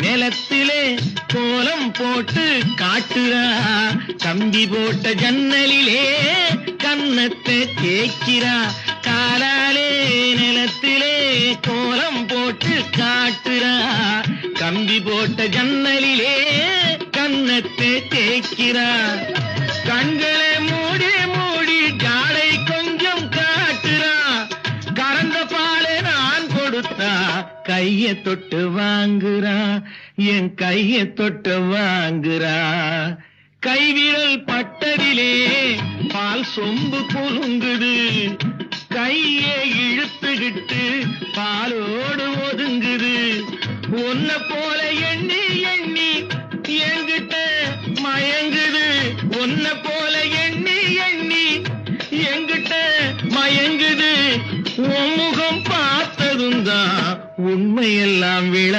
நிலத்திலே கோலம் போட்டு காட்டுறா. கம்பி போட்ட ஜன்னலிலே கன்னத்தை தேய்க்கிறா. காலாலே நிலத்திலே கோலம் போட்டு காட்டுறா. கம்பி போட்ட ஜன்னலிலே கன்னத்தை தேய்க்கிறா. கண்கள் கொடுத்தா கைய தொட்டு வாங்குறா என் கைய தொட்டு வாங்குறா. கைவிரல் பட்டதிலே பால் சொம்பு புழுங்குது. கையை இழுத்துக்கிட்டு பாலோடு ஒதுங்குது. உன்ன போல எண்ணி எண்ணி என்கிட்ட மயங்குது. உன்ன போல எண்ணி எண்ணி என்கிட்ட மயங்குது. உன் முகம் பார்த்ததும் தான் உண்மையெல்லாம் விள